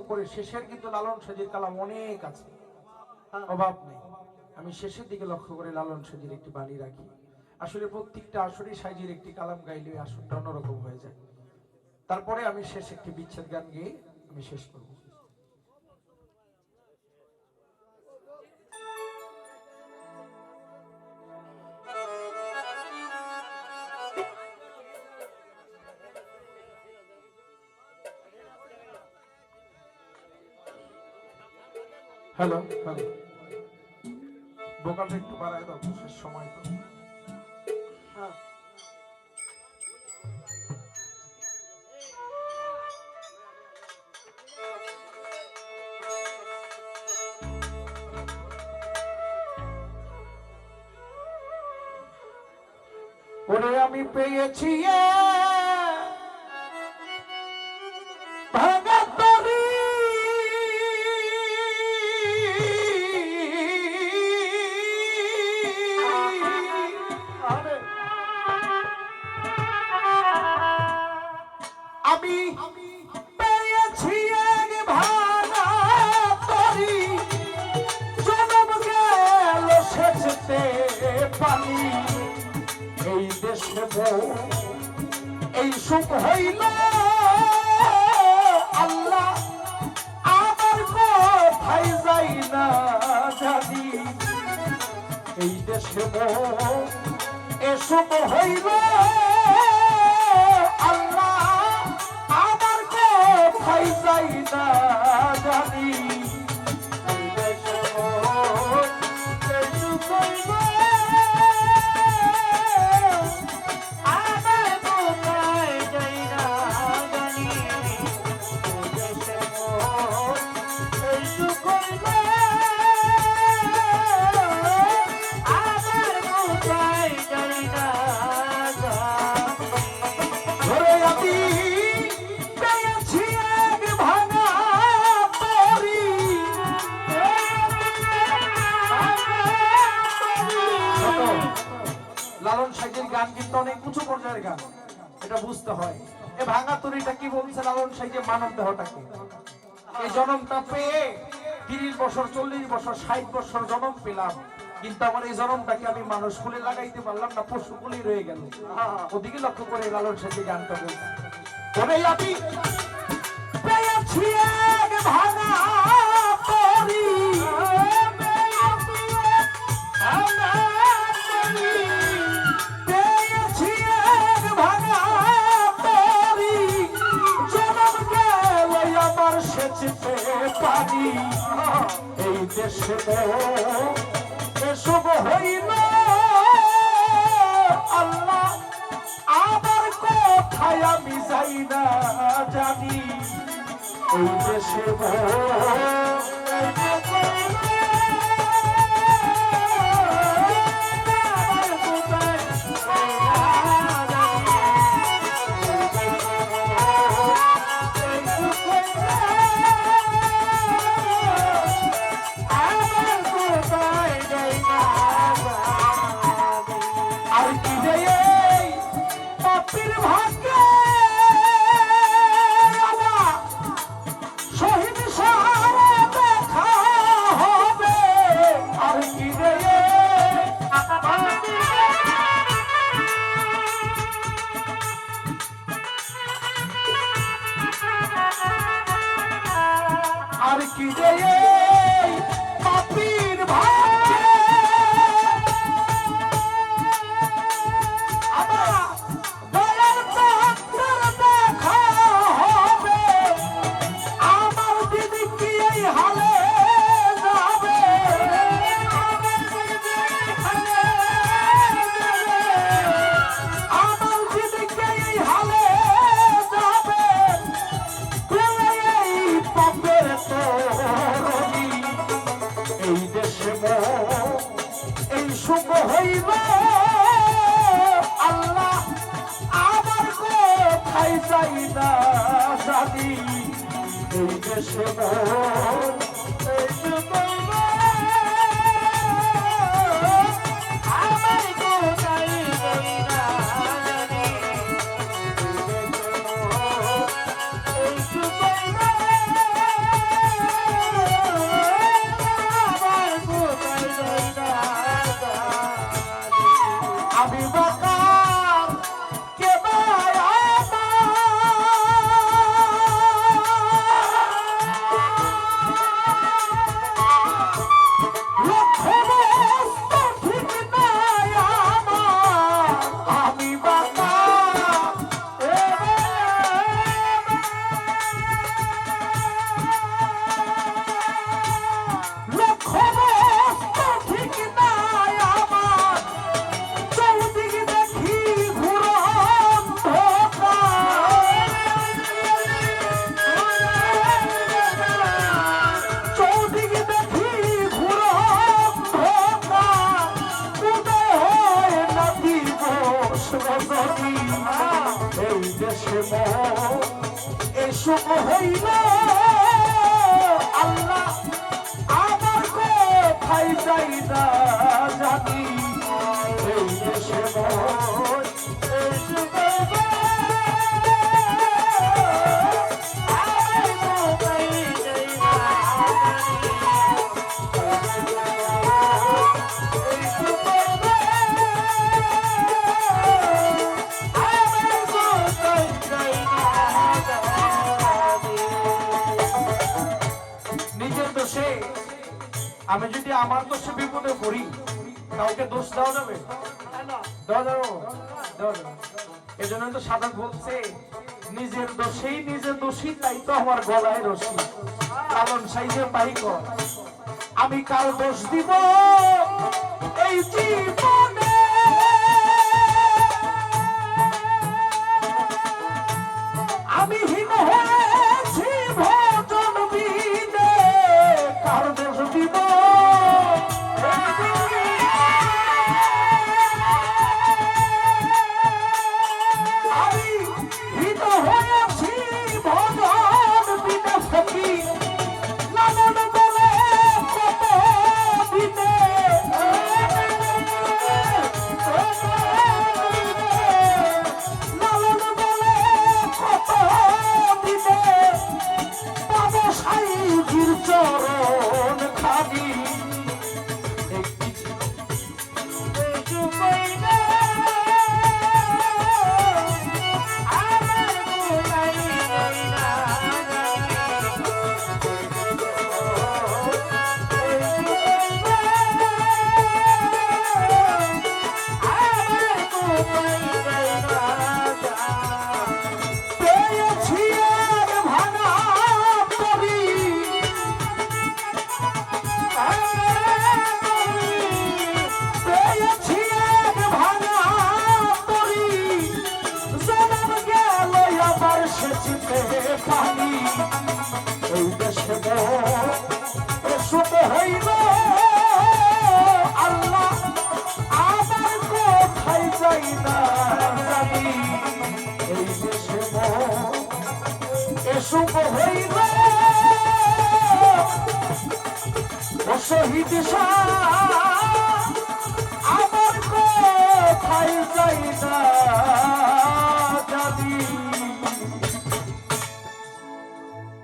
করে শেষের কিন্তু লালন সাজির কালাম অনেক আছে। হ্যাঁ। অভাব নেই। আমি শেষের দিকে লক্ষ্য করে লালন সাজির একটি বাণী রাখি। আসলে প্রত্যেকটা আসরে সাজির একটি কালাম গাইলে আসরটা অন্যরকম হয়ে যায়। তারপরে আমি শেষ একটি বিচ্ছেদ গান গেয়ে আমি শেষ করব। Hello hello. ভোকালটা একটু বাড়ায় দাও শেষ সময় তো। আমি পেয়েছি এই দেশে এই সুখ হইল আল্লাহ আমার কোথায় যাই না জানি। এই দেশে এ সুখ হইল আল্লাহ আমার কোথায় যাই না জানি। পর্যায়ের গান এটা বুঝতে হয়। এ ভাঙা তরিটা কি বলছে লালন সাইজে মানব দেহটাকে? এই জন্মটা পেয়ে তিরিশ বছর চল্লিশ বছর ষাট বছর জনম পেলাম। কিন্তু আমার এই জন্মটাকে আমি মানুষ ফুলে লাগাইতে পারলাম না পশু ফুলেই রয়ে গেল। ওদিকে লক্ষ্য করে লালন গানটা বলছে তবে আমি পানি এই দেশে এসব হইল আল্লাহ আবার কোথায় আমি যাই না জানি। এই দেশে এই এসব হইল আমার দোষে বিপদে পড়ি। কাউকে দোষ দেওয়া যাবে? দেওয়া যাবে? দেওয়া যাবে। এই তো সাদা বলছে, নিজের দোষেই নিজে দোষী, তাই তো আমার গলায় রসি কারণ সাইজে পাই আমি কাল দোষ দিব পাবো সাইজির চরণ আবার সেচিতে পানি এই দেশে এসব হইল। আল্লাহ আমার কোথায় যাই না জানি। এই দেশে এসব হইল। শহীদ শাহ